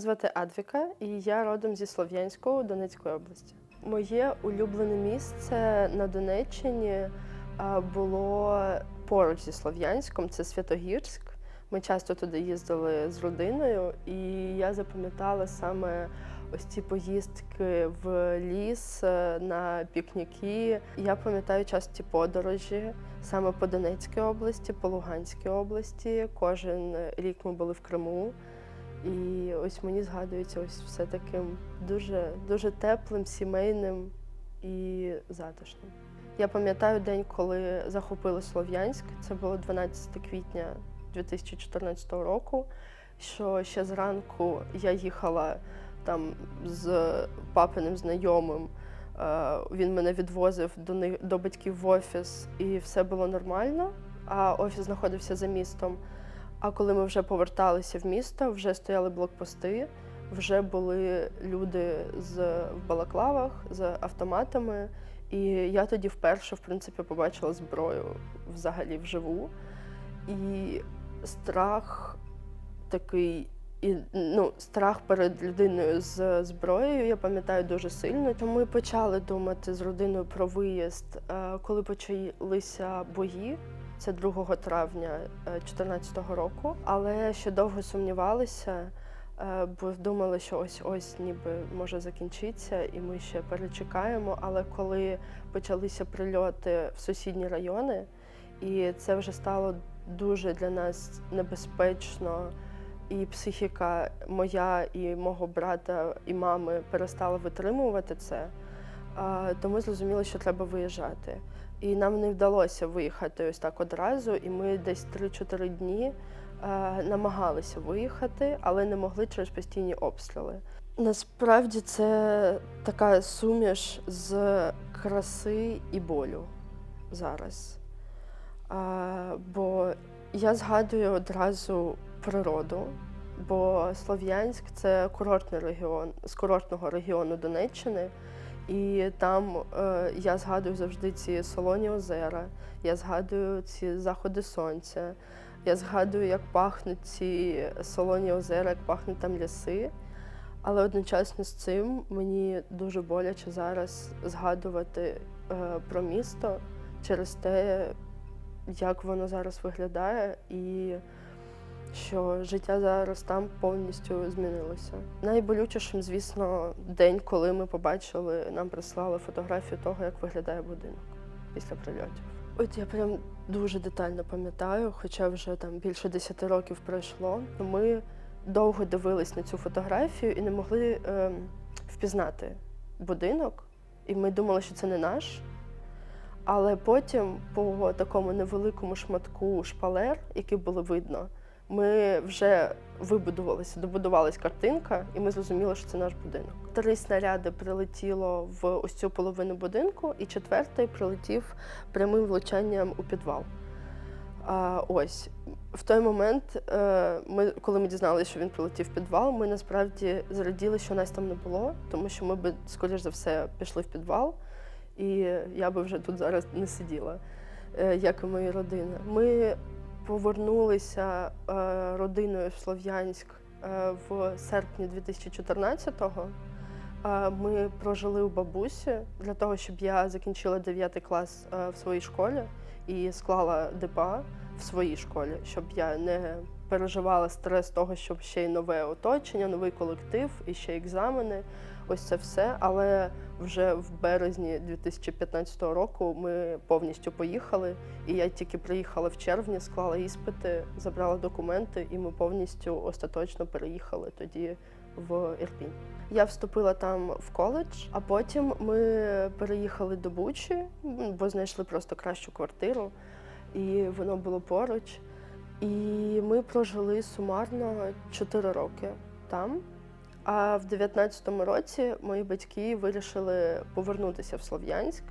Звати Адвіка, і я родом зі Слов'янського Донецької області. Моє улюблене місце на Донеччині було поруч зі Слов'янськом, це Святогірськ. Ми часто туди їздили з родиною, і я запам'ятала саме ось ці поїздки в ліс е, на пікніки. Я пам'ятаю часті подорожі саме по Донецькій області, по Луганській області. Кожен рік ми були в Криму. І ось мені згадується ось все таким дуже, дуже теплим, сімейним і затишним. Я пам'ятаю день, коли захопили Слов'янськ. Це було 12 квітня 2014 року. Що ще зранку я їхала там з папиним знайомим. Е, Він мене відвозив до них до батьків в офіс, і все було нормально. А офіс знаходився за містом. А коли ми вже поверталися в місто, вже стояли блокпости, вже були люди з в балаклавах з автоматами. І я тоді вперше, в принципі, побачила зброю взагалі вживу. І страх такий, і, ну, страх перед людиною з зброєю, я пам'ятаю дуже сильно. Тому ми почали думати з родиною про виїзд, е, коли почалися бої. Це 2 травня 2014 року, але ще довго сумнівалися, е, бо думали, що ось ось ніби може закінчитися, і ми ще перечекаємо. Але коли почалися прильоти в сусідні райони, і це вже стало дуже для нас небезпечно, і психіка моя, і мого брата, і мами перестала витримувати це, е, то ми зрозуміли, що треба виїжджати. І нам не вдалося виїхати ось так одразу, і ми десь 3-4 дні е, намагалися виїхати, але не могли через постійні обстріли. Насправді це така суміш з краси і болю зараз. А, бо я згадую одразу природу, бо Слов'янськ це курортний регіон з курортного регіону Донеччини. І там е, я згадую завжди ці солоні озера, я згадую ці заходи сонця, я згадую, як пахнуть ці солоні озера, як пахнуть там ліси. Але одночасно з цим мені дуже боляче зараз згадувати е, про місто через те, як воно зараз виглядає, і що життя зараз там повністю змінилося. Найболючішим, звісно, день, коли ми побачили, нам прислали фотографію того, як виглядає будинок після прильотів. От я прям дуже детально пам'ятаю, хоча вже там більше 10 років пройшло. Ми довго дивились на цю фотографію і не могли е, впізнати будинок. І ми думали, що це не наш. Але потім, по такому невеликому шматку шпалер, який було видно, ми вже вибудувалися, добудувалась картинка, і ми зрозуміли, що це наш будинок. Три снаряди прилетіло в ось цю половину будинку, і четвертий прилетів прямим влучанням у підвал. А, ось в той момент, е, ми, коли ми дізналися, що він прилетів в підвал, ми насправді зраділи, що нас там не було, тому що ми би, скоріш за все, пішли в підвал, і я би вже тут зараз не сиділа, е, як і моя родина. Ми повернулися е, родиною в Слов'янськ е, в серпні 2014-го. Е, Ми прожили у бабусі для того, щоб я закінчила 9 клас в своїй школі і склала ДПА в своїй школі, щоб я не переживала стрес того, щоб ще й нове оточення, новий колектив і ще екзамени. Ось це все. Але вже в березні 2015 року ми повністю поїхали. І я тільки приїхала в червні, склала іспити, забрала документи, і ми повністю остаточно переїхали тоді в Ірпінь. Я вступила там в коледж, а потім ми переїхали до Бучі, бо знайшли просто кращу квартиру, і воно було поруч. І ми прожили сумарно 4 роки там. А в 19-му році мої батьки вирішили повернутися в Слов'янськ.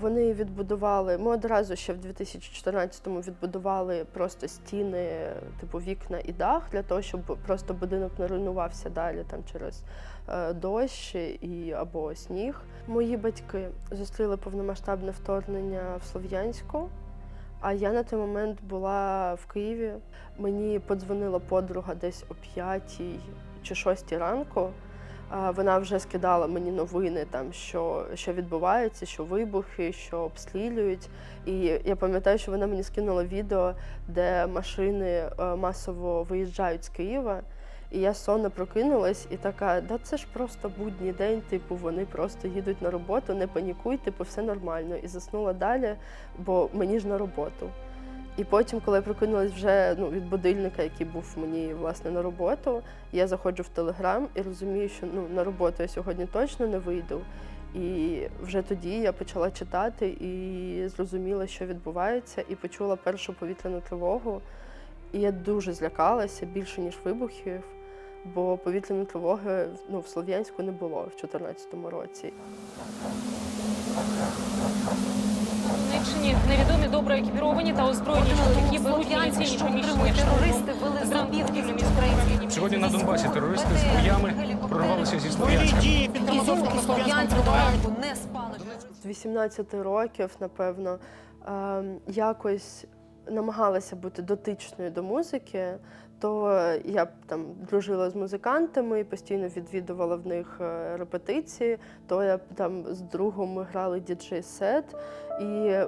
Вони відбудували. Ми одразу ще в 2014-му відбудували просто стіни, типу вікна і дах, для того, щоб просто будинок не руйнувався далі там через е, дощ і або сніг. Мої батьки зустріли повномасштабне вторгнення в Слов'янську. А я на той момент була в Києві. Мені подзвонила подруга десь о 5 чи 6 ранку. Вона вже скидала мені новини, там, що, що відбувається, що вибухи, що обстрілюють. І я пам'ятаю, що вона мені скинула відео, де машини е, масово виїжджають з Києва. І я сонно прокинулась і така, да це ж просто будній день, типу, вони просто їдуть на роботу, не панікуй, типу, все нормально. І заснула далі, бо мені ж на роботу. І потім, коли я прокинулась вже ну, від будильника, який був мені власне на роботу, я заходжу в телеграм і розумію, що ну, на роботу я сьогодні точно не вийду. І вже тоді я почала читати і зрозуміла, що відбувається, і почула першу повітряну тривогу. І я дуже злякалася більше, ніж вибухів, бо повітряної тривоги ну, в Слов'янську не було в 2014 році. Донеччині невідомі добре екіпіровані та озброєні чоловіки беруть міліційні приміщення терористи вели з Зранку з Сьогодні на Донбасі терористи з боями прорвалися зі Слов'янська. З 18 років, напевно, ем, якось намагалася бути дотичною до музики, то я б там дружила з музикантами, постійно відвідувала в них е, репетиції, то я б там з другом ми грали діджей-сет. І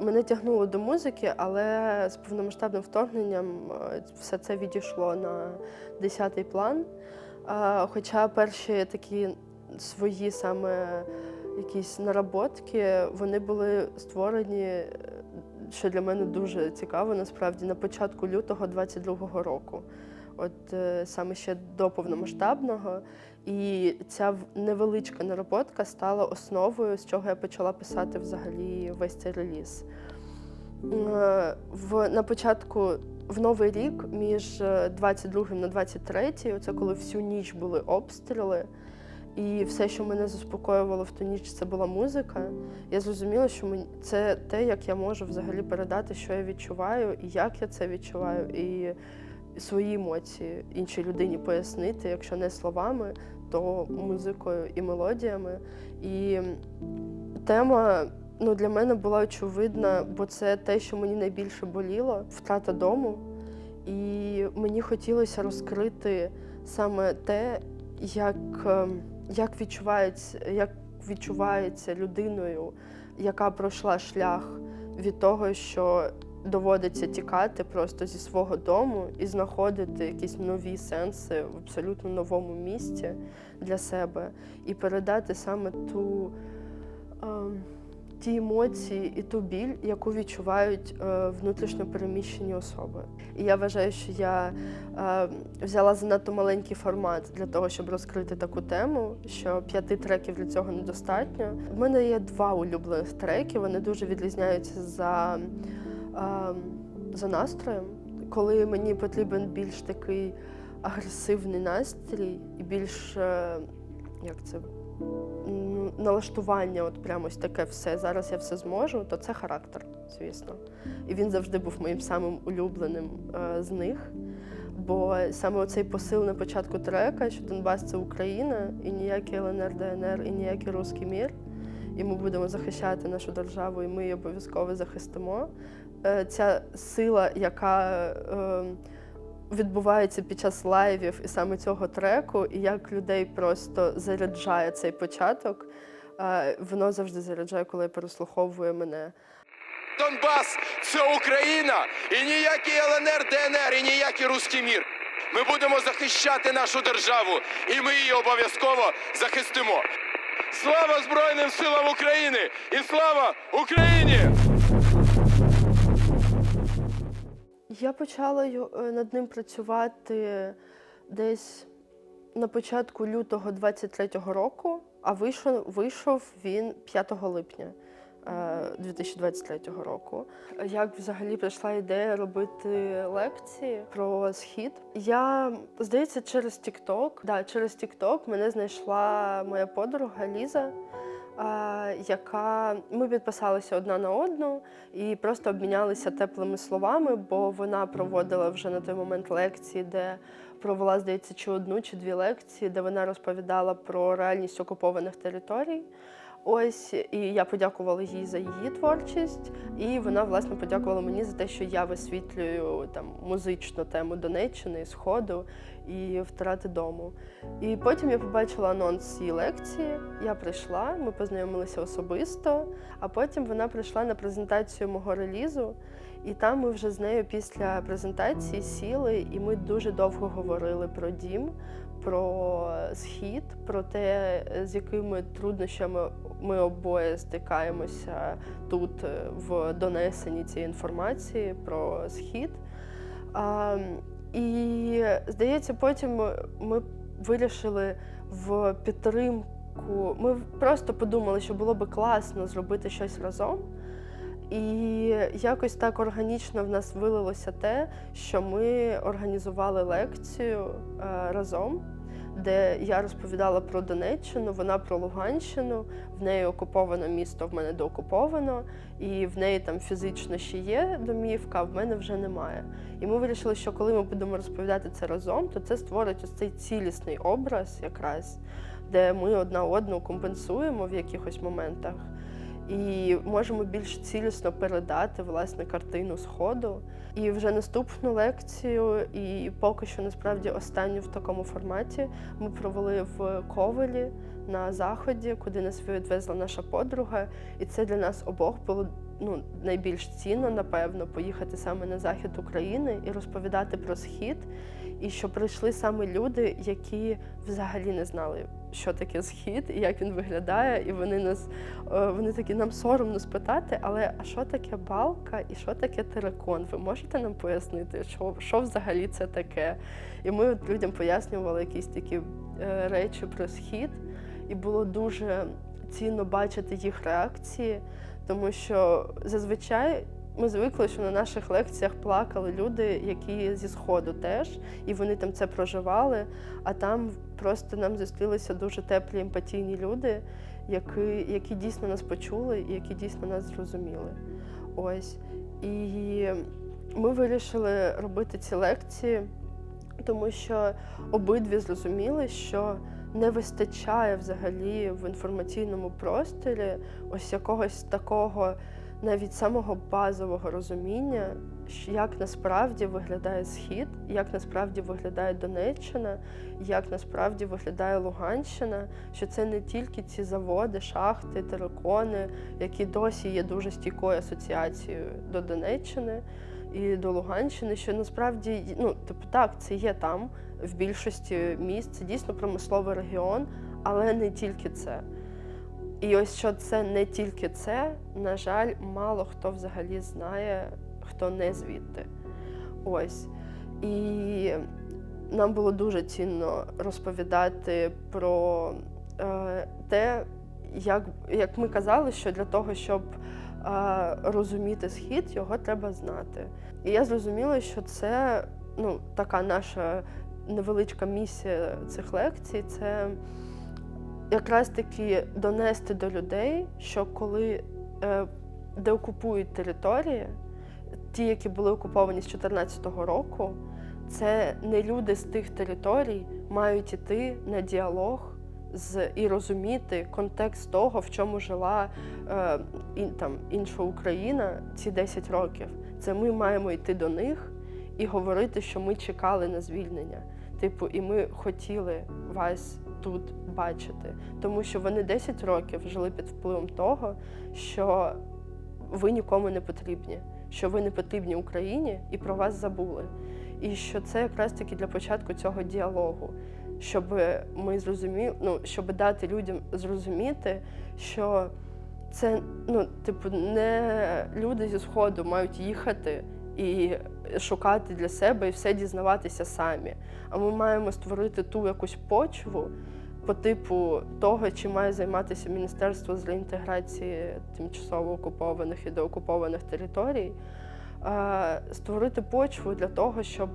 мене тягнуло до музики, але з повномасштабним вторгненням е, все це відійшло на десятий план. Хоча перші такі свої саме якісь наработки, вони були створені, що для мене дуже цікаво, насправді, на початку лютого 22-го року. От е, саме ще до повномасштабного. І ця невеличка наработка стала основою, з чого я почала писати взагалі весь цей реліз. Е, В, на початку в новий рік між е, 22 на 23, це коли всю ніч були обстріли, і все, що мене заспокоювало в ту ніч, це була музика. Я зрозуміла, що це те, як я можу взагалі передати, що я відчуваю, і як я це відчуваю, і свої емоції іншій людині пояснити, якщо не словами, то музикою і мелодіями. І тема ну, для мене була очевидна, бо це те, що мені найбільше боліло втрата дому. І мені хотілося розкрити саме те, як, ем, як, відчувається, як відчувається людиною, яка пройшла шлях від того, що доводиться тікати просто зі свого дому і знаходити якісь нові сенси в абсолютно новому місці для себе, і передати саме ту. ем, ті емоції і ту біль, яку відчувають е, внутрішньо переміщені особи. І я вважаю, що я е, взяла занадто маленький формат для того, щоб розкрити таку тему, що п'яти треків для цього недостатньо. У мене є два улюблених треки, вони дуже відрізняються за, е, за настроєм. Коли мені потрібен більш такий агресивний настрій і більш як це налаштування, от прямо ось таке все. Зараз я все зможу, то це характер, звісно. І він завжди був моїм самим улюбленим е, з них. Бо саме оцей посил на початку трека, що Донбас це Україна, і ніякий ЛНР, ДНР, і ніякий русський мір. І ми будемо захищати нашу державу, і ми її обов'язково захистимо. Е, Ця сила, яка е, відбувається під час лайвів і саме цього треку, і як людей просто заряджає цей початок. е, Воно завжди заряджає, коли переслуховує мене. Донбас це Україна і ніякий ЛНР, ДНР, і ніякий руський мір. Ми будемо захищати нашу державу, і ми її обов'язково захистимо. Слава Збройним силам України! І слава Україні! Я почала е, над ним працювати десь на початку лютого 23-го року, а вийшов, вийшов він 5 липня е, 2023 року. Як взагалі прийшла ідея робити лекції про схід? Я, здається, через TikTok, да, через TikTok мене знайшла моя подруга Ліза. Яка ми підписалися одна на одну і просто обмінялися теплими словами, бо вона проводила вже на той момент лекції, де провела, здається, чи одну, чи дві лекції, де вона розповідала про реальність окупованих територій. Ось і я подякувала їй за її творчість, і вона власне подякувала мені за те, що я висвітлюю там музичну тему Донеччини, Сходу і втрати дому. І потім я побачила анонс її лекції. Я прийшла, ми познайомилися особисто, а потім вона прийшла на презентацію мого релізу. І там ми вже з нею після презентації сіли, і ми дуже довго говорили про дім, про схід, про те, з якими труднощами ми обоє стикаємося тут е, в донесенні цієї інформації про схід. А, і здається, потім ми- вирішили в підтримку. Ми просто подумали, що було би класно зробити щось разом. І якось так органічно в нас вилилося те, що ми організували лекцію е, разом, де я розповідала про Донеччину, вона про Луганщину, в неї окуповане місто, в мене доокуповано, і в неї там фізично ще є домівка, а в мене вже немає. І ми вирішили, що коли ми будемо розповідати це разом, то це створить ось цей цілісний образ, якраз, де ми одна одну компенсуємо в якихось моментах і можемо більш цілісно передати власне картину сходу. І вже наступну лекцію, і поки що насправді останню в такому форматі ми провели в Ковелі на заході, куди нас відвезла наша подруга. І це для нас обох було ну, найбільш цінно, напевно, поїхати саме на захід України і розповідати про схід. І що прийшли саме люди, які взагалі не знали, що таке схід і як він виглядає. І вони нас е, вони такі нам соромно спитати, але а що таке балка і що таке терекон? Ви можете нам пояснити, що, що взагалі це таке? І ми от людям пояснювали якісь такі е, речі про схід, і було дуже цінно бачити їх реакції, тому що зазвичай. Ми звикли, що на наших лекціях плакали люди, які зі сходу теж, і вони там це проживали. А там просто нам зустрілися дуже теплі емпатійні люди, які, які дійсно нас почули і які дійсно нас зрозуміли. Ось. І ми вирішили робити ці лекції, тому що обидві зрозуміли, що не вистачає взагалі в інформаційному просторі ось якогось такого навіть самого базового розуміння, як насправді виглядає схід, як насправді виглядає Донеччина, як насправді виглядає Луганщина, що це не тільки ці заводи, шахти, терикони, які досі є дуже стійкою асоціацією до Донеччини і до Луганщини, що насправді ну, типу, так, це є там в більшості міст, це дійсно промисловий регіон, але не тільки це. І ось що це не тільки це, на жаль, мало хто взагалі знає, хто не звідти. Ось. І нам було дуже цінно розповідати про е, те, як, як ми казали, що для того, щоб е, розуміти схід, його треба знати. І я зрозуміла, що це ну, така наша невеличка місія цих лекцій. Це якраз таки донести до людей, що коли е, деокупують території, ті, які були окуповані з 2014 року, це не люди з тих територій мають іти на діалог з і розуміти контекст того, в чому жила е, ін, там, інша Україна ці 10 років. Це ми маємо йти до них і говорити, що ми чекали на звільнення. Типу, і ми хотіли вас тут бачити, тому що вони 10 років жили під впливом того, що ви нікому не потрібні, що ви не потрібні Україні і про вас забули. І що це якраз таки для початку цього діалогу, щоб ми зрозуміли, ну щоб дати людям зрозуміти, що це ну, типу, не люди зі сходу мають їхати і шукати для себе і все дізнаватися самі. А ми маємо створити ту якусь почву по типу того, чим має займатися Міністерство з реінтеграції тимчасово окупованих і деокупованих територій, е, створити почву для того, щоб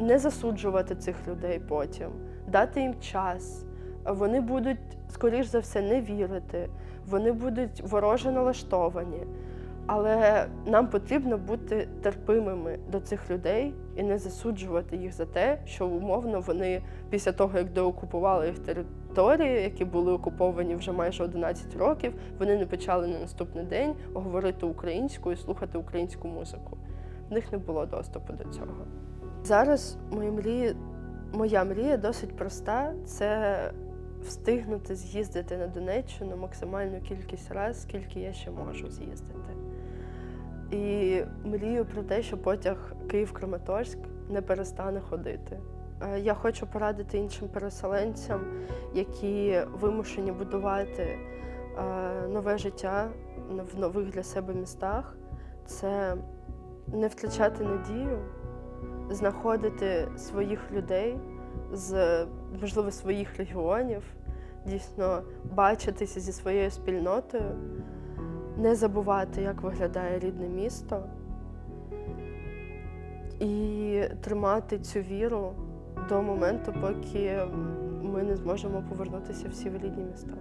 не засуджувати цих людей потім, дати їм час. Вони будуть, скоріш за все, не вірити, вони будуть вороже налаштовані. Але нам потрібно бути терпимими до цих людей і не засуджувати їх за те, що умовно вони після того, як деокупували їх території, які були окуповані вже майже 11 років, вони не почали на наступний день говорити українською, слухати українську музику. В них не було доступу до цього. Зараз мої мрії, моя мрія досить проста: це встигнути з'їздити на Донеччину максимальну кількість разів, скільки я ще можу з'їздити. І мрію про те, що потяг Київ-Краматорськ не перестане ходити. Е, Я хочу порадити іншим переселенцям, які вимушені будувати е, нове життя в нових для себе містах. Це не втрачати надію, знаходити своїх людей з, можливо, своїх регіонів, дійсно бачитися зі своєю спільнотою, не забувати, як виглядає рідне місто, і тримати цю віру до моменту, поки ми не зможемо повернутися всі в рідні міста.